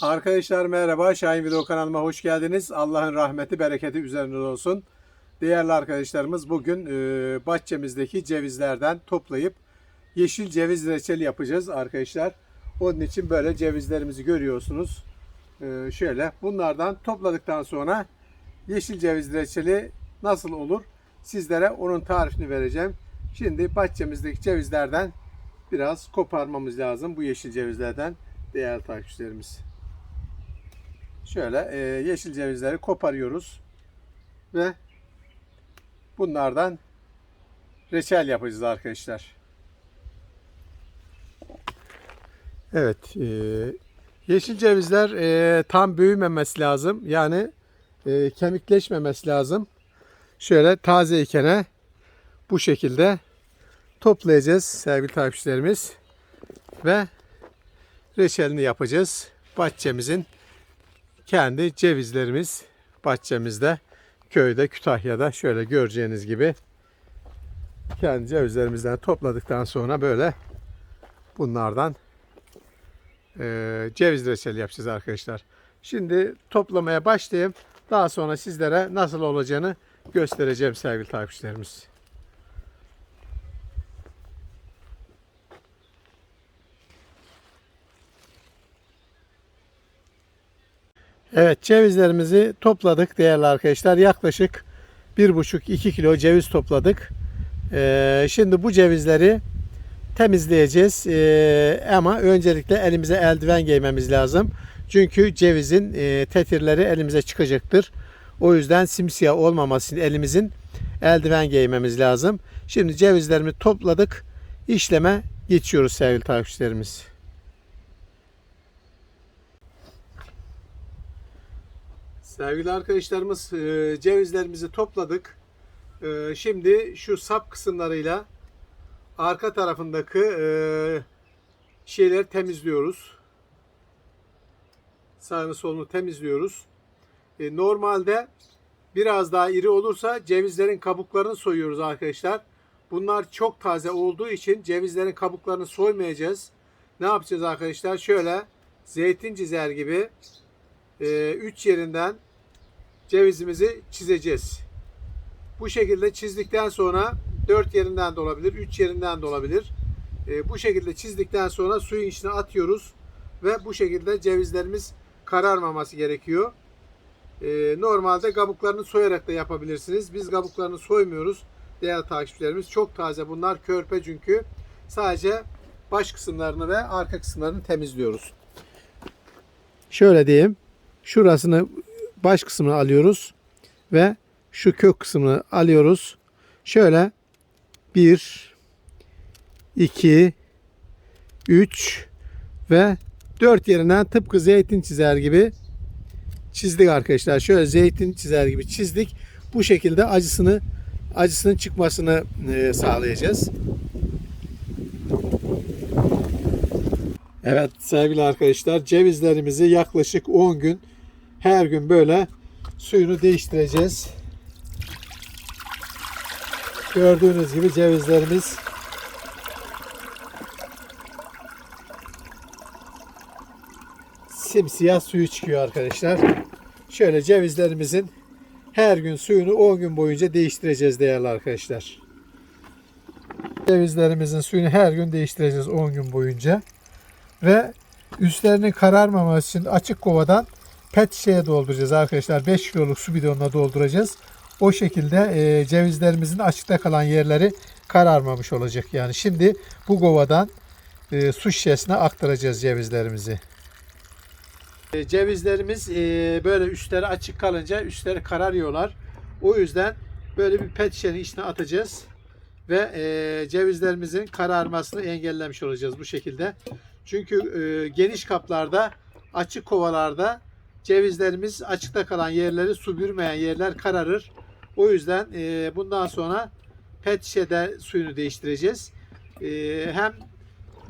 Arkadaşlar merhaba. Şahin Video kanalıma hoş geldiniz. Allah'ın rahmeti, bereketi üzerinize olsun. Değerli arkadaşlarımız bugün e, bahçemizdeki cevizlerden toplayıp yeşil ceviz reçeli yapacağız arkadaşlar. Onun için böyle cevizlerimizi görüyorsunuz. E, şöyle bunlardan topladıktan sonra yeşil ceviz reçeli nasıl olur? Sizlere onun tarifini vereceğim. Şimdi bahçemizdeki cevizlerden biraz koparmamız lazım bu yeşil cevizlerden değerli takipçilerimiz. Şöyle e, yeşil cevizleri koparıyoruz ve bunlardan reçel yapacağız arkadaşlar. Evet, e, yeşil cevizler e, tam büyümemesi lazım. Yani e, kemikleşmemesi lazım. Şöyle tazeyken bu şekilde toplayacağız sevgili takipçilerimiz ve reçelini yapacağız. Bahçemizin kendi cevizlerimiz bahçemizde köyde Kütahya'da şöyle göreceğiniz gibi kendi cevizlerimizden topladıktan sonra böyle bunlardan e, ceviz reçeli yapacağız arkadaşlar. Şimdi toplamaya başlayayım. Daha sonra sizlere nasıl olacağını göstereceğim sevgili takipçilerimiz. Evet cevizlerimizi topladık değerli arkadaşlar. Yaklaşık 1,5-2 kilo ceviz topladık. Ee, şimdi bu cevizleri temizleyeceğiz. Ee, ama öncelikle elimize eldiven giymemiz lazım. Çünkü cevizin e, tetirleri elimize çıkacaktır. O yüzden simsiyah olmaması için elimizin eldiven giymemiz lazım. Şimdi cevizlerimi topladık. İşleme geçiyoruz sevgili takipçilerimiz. Sevgili arkadaşlarımız e, cevizlerimizi topladık. E, Şimdi şu sap kısımlarıyla arka tarafındaki e, şeyleri temizliyoruz. Sağını solunu temizliyoruz. E, Normalde biraz daha iri olursa cevizlerin kabuklarını soyuyoruz arkadaşlar. Bunlar çok taze olduğu için cevizlerin kabuklarını soymayacağız. Ne yapacağız arkadaşlar? Şöyle zeytin çizer gibi 3 yerinden cevizimizi çizeceğiz. Bu şekilde çizdikten sonra 4 yerinden de olabilir, 3 yerinden de olabilir. E, bu şekilde çizdikten sonra suyun içine atıyoruz ve bu şekilde cevizlerimiz kararmaması gerekiyor. E, normalde kabuklarını soyarak da yapabilirsiniz. Biz kabuklarını soymuyoruz. Değerli takipçilerimiz çok taze bunlar körpe çünkü sadece baş kısımlarını ve arka kısımlarını temizliyoruz. Şöyle diyeyim. Şurasını baş kısmını alıyoruz ve şu kök kısmını alıyoruz. Şöyle 1 2 3 ve 4 yerinden tıpkı zeytin çizer gibi çizdik arkadaşlar. Şöyle zeytin çizer gibi çizdik. Bu şekilde acısını acısının çıkmasını e, sağlayacağız. Evet sevgili arkadaşlar cevizlerimizi yaklaşık 10 gün her gün böyle suyunu değiştireceğiz. Gördüğünüz gibi cevizlerimiz simsiyah suyu çıkıyor arkadaşlar. Şöyle cevizlerimizin her gün suyunu 10 gün boyunca değiştireceğiz değerli arkadaşlar. Cevizlerimizin suyunu her gün değiştireceğiz 10 gün boyunca. Ve üstlerinin kararmaması için açık kovadan pet şişeye dolduracağız arkadaşlar. 5 kiloluk su bidonuna dolduracağız. O şekilde e, cevizlerimizin açıkta kalan yerleri kararmamış olacak. Yani şimdi bu kovadan e, su şişesine aktaracağız cevizlerimizi. E, cevizlerimiz e, böyle üstleri açık kalınca üstleri kararıyorlar. O yüzden böyle bir pet şişenin içine atacağız ve e, cevizlerimizin kararmasını engellemiş olacağız bu şekilde. Çünkü e, geniş kaplarda, açık kovalarda cevizlerimiz açıkta kalan yerleri su bürmeyen yerler kararır. O yüzden e, bundan sonra pet şişede suyunu değiştireceğiz. E, hem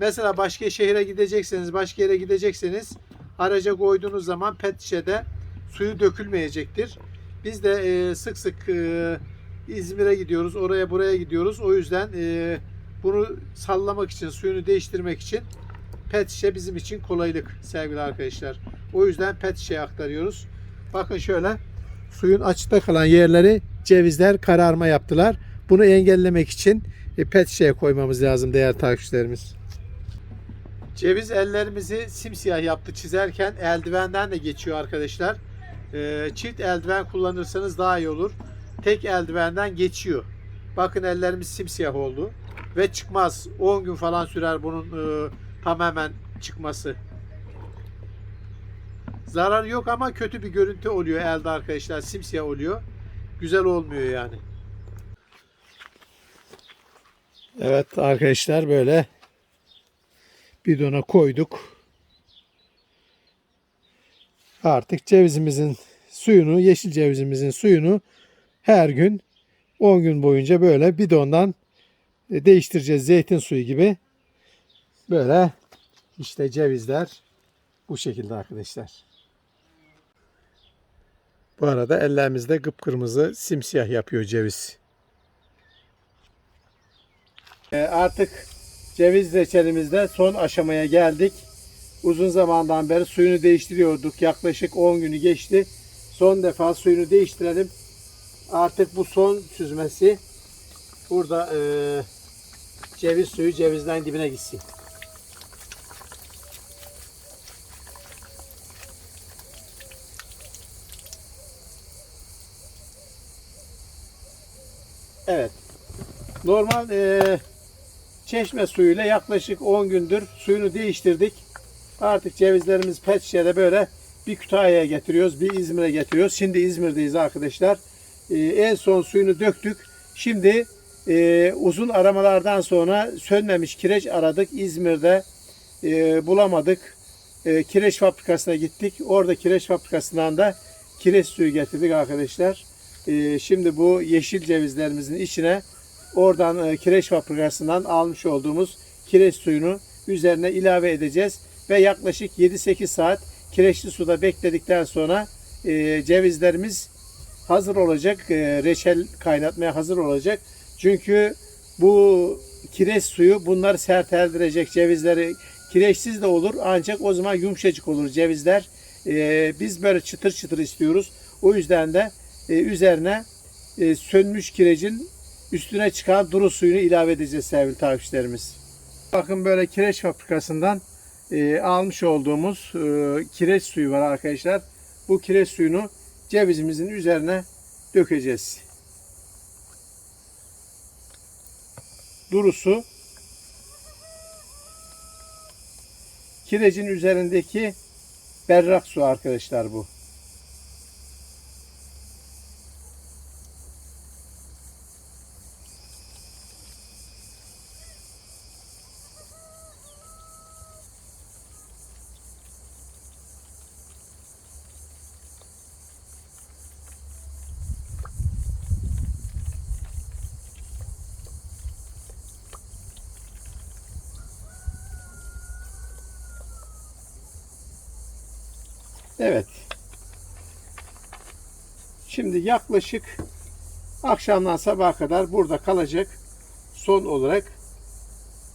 mesela başka şehre gidecekseniz, başka yere gidecekseniz araca koyduğunuz zaman pet şişede suyu dökülmeyecektir. Biz de e, sık sık e, İzmir'e gidiyoruz, oraya buraya gidiyoruz. O yüzden e, bunu sallamak için, suyunu değiştirmek için pet şişe bizim için kolaylık sevgili arkadaşlar. O yüzden pet şişeye aktarıyoruz. Bakın şöyle suyun açıkta kalan yerleri cevizler kararma yaptılar. Bunu engellemek için e, pet şişeye koymamız lazım değerli takipçilerimiz. Ceviz ellerimizi simsiyah yaptı çizerken eldivenden de geçiyor arkadaşlar. Ee, çift eldiven kullanırsanız daha iyi olur. Tek eldivenden geçiyor. Bakın ellerimiz simsiyah oldu. Ve çıkmaz. 10 gün falan sürer bunun e, tamamen çıkması. Zarar yok ama kötü bir görüntü oluyor elde arkadaşlar. Simsiyah oluyor. Güzel olmuyor yani. Evet arkadaşlar böyle bidona koyduk. Artık cevizimizin suyunu, yeşil cevizimizin suyunu her gün 10 gün boyunca böyle bidondan e, değiştireceğiz. Zeytin suyu gibi. Böyle işte cevizler bu şekilde arkadaşlar. Bu arada ellerimizde kıpkırmızı simsiyah yapıyor ceviz. E, Artık ceviz reçelimizde son aşamaya geldik. Uzun zamandan beri suyunu değiştiriyorduk. Yaklaşık 10 günü geçti. Son defa suyunu değiştirelim. Artık bu son süzmesi. Burada e, ceviz suyu cevizden dibine gitsin. Evet. Normal e, çeşme suyuyla yaklaşık 10 gündür suyunu değiştirdik. Artık cevizlerimiz pet şişede böyle bir Kütahya'ya getiriyoruz, bir İzmir'e getiriyoruz. Şimdi İzmir'deyiz arkadaşlar. E, en son suyunu döktük. Şimdi e, uzun aramalardan sonra sönmemiş kireç aradık. İzmir'de e, bulamadık. E, kireç fabrikasına gittik. Orada kireç fabrikasından da kireç suyu getirdik arkadaşlar. E, şimdi bu yeşil cevizlerimizin içine oradan e, kireç fabrikasından almış olduğumuz kireç suyunu üzerine ilave edeceğiz ve yaklaşık 7-8 saat kireçli suda bekledikten sonra e, cevizlerimiz hazır olacak. E, reçel kaynatmaya hazır olacak. Çünkü bu kireç suyu bunları serteldirecek cevizleri kireçsiz de olur ancak o zaman yumuşacık olur cevizler. Biz böyle çıtır çıtır istiyoruz. O yüzden de e, üzerine e, sönmüş kirecin üstüne çıkan duru suyunu ilave edeceğiz sevgili takipçilerimiz. Bakın böyle kireç fabrikasından e, almış olduğumuz kireç suyu var arkadaşlar. Bu kireç suyunu cevizimizin üzerine dökeceğiz. Duru su kirecin üzerindeki berrak su arkadaşlar bu. Evet. Şimdi yaklaşık akşamdan sabaha kadar burada kalacak. Son olarak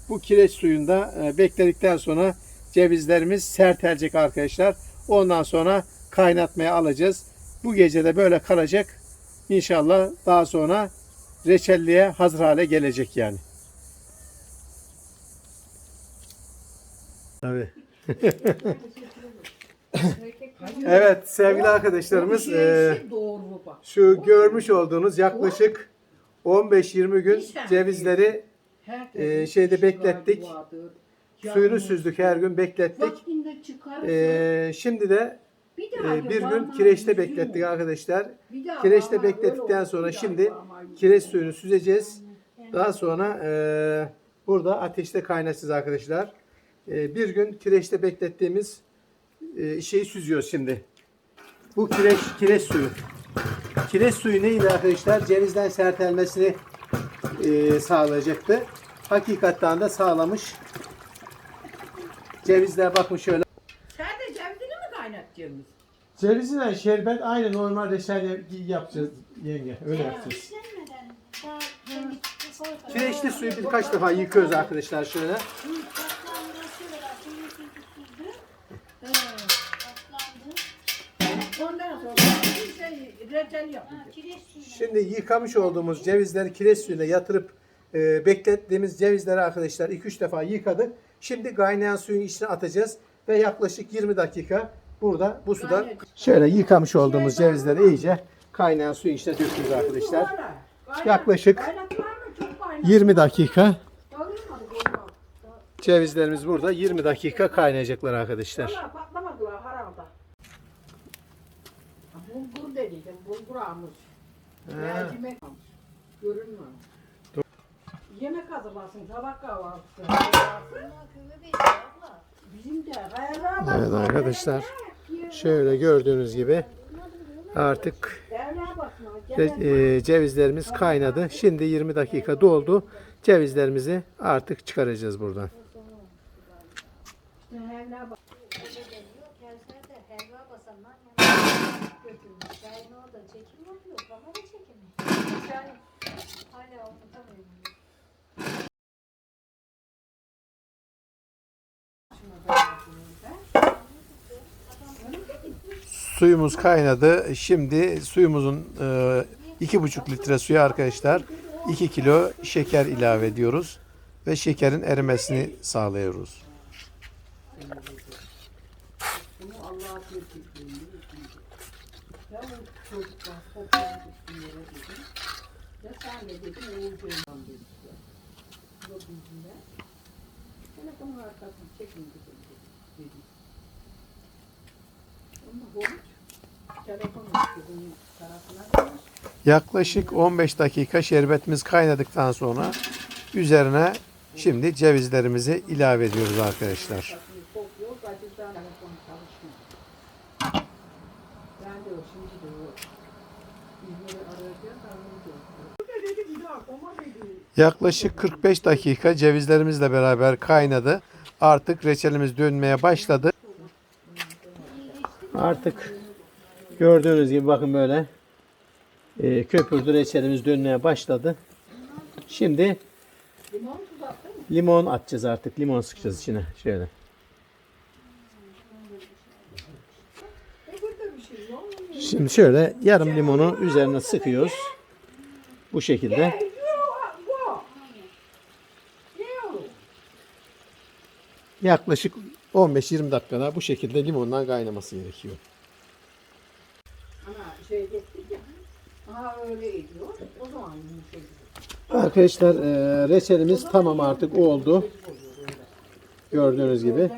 bu kireç suyunda e, bekledikten sonra cevizlerimiz sertelecek arkadaşlar. Ondan sonra kaynatmaya alacağız. Bu gece de böyle kalacak. İnşallah daha sonra reçelliğe hazır hale gelecek yani. Tabii. Evet sevgili arkadaşlarımız e, doğru bak. şu görmüş olduğunuz yaklaşık 15-20 gün cevizleri e, şeyde beklettik. Suyunu süzdük her gün beklettik. E, şimdi de bir, e, bir gün kireçte beklettik arkadaşlar. Kireçte beklettikten sonra şimdi kireç suyunu süzeceğiz. Daha sonra e, burada ateşte kaynatacağız arkadaşlar. E, bir gün kireçte beklettiğimiz e, şeyi süzüyoruz şimdi. Bu kireç, kireç suyu. Kireç suyu neydi arkadaşlar? Cevizden sertelmesini e, sağlayacaktı. Hakikaten de sağlamış. Cevizler bakın şöyle. Sen de cevizini mi kaynatacaksın? Cevizle şerbet aynı normal reçel yapacağız yenge. Öyle yapacağız. Kireçli suyu birkaç defa yıkıyoruz arkadaşlar şöyle. Reçel yapacağız. Şimdi yıkamış olduğumuz cevizleri kireç suyuna yatırıp e, beklettiğimiz cevizleri arkadaşlar 2-3 defa yıkadık. Şimdi kaynayan suyun içine atacağız ve yaklaşık 20 dakika burada bu suda şöyle yıkamış olduğumuz cevizleri iyice kaynayan suyun içine döküyoruz arkadaşlar. Yaklaşık 20 dakika. Cevizlerimiz burada 20 dakika kaynayacaklar arkadaşlar. Almış. Mercimek almış. Görünmüyor. Yemek hazırlasın, sabah kahvaltısı. Bizim de hayırlar Evet arkadaşlar şöyle gördüğünüz gibi artık e, cevizlerimiz kaynadı. Şimdi 20 dakika doldu. Cevizlerimizi artık çıkaracağız buradan. Hala. Suyumuz kaynadı. Şimdi suyumuzun e, iki buçuk litre suya arkadaşlar 2 kilo şeker ilave ediyoruz ve şekerin erimesini sağlıyoruz. Bunu Allah'a Yaklaşık 15 dakika şerbetimiz kaynadıktan sonra üzerine şimdi cevizlerimizi ilave ediyoruz arkadaşlar. Ben de. Yaklaşık 45 dakika cevizlerimizle beraber kaynadı. Artık reçelimiz dönmeye başladı. Artık gördüğünüz gibi bakın böyle e, köpürdü reçelimiz dönmeye başladı. Şimdi Limon atacağız artık. Limon sıkacağız içine. Şöyle. Şimdi şöyle yarım limonu üzerine sıkıyoruz. Bu şekilde. Yaklaşık 15-20 dakikada bu şekilde limondan kaynaması gerekiyor. Arkadaşlar e, reçelimiz tamam artık oldu. Gördüğünüz gibi.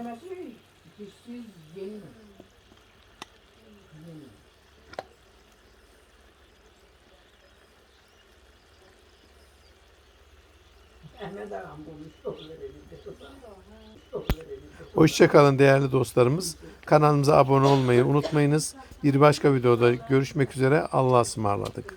Hoşçakalın değerli dostlarımız. Kanalımıza abone olmayı unutmayınız. Bir başka videoda görüşmek üzere. Allah'a ısmarladık.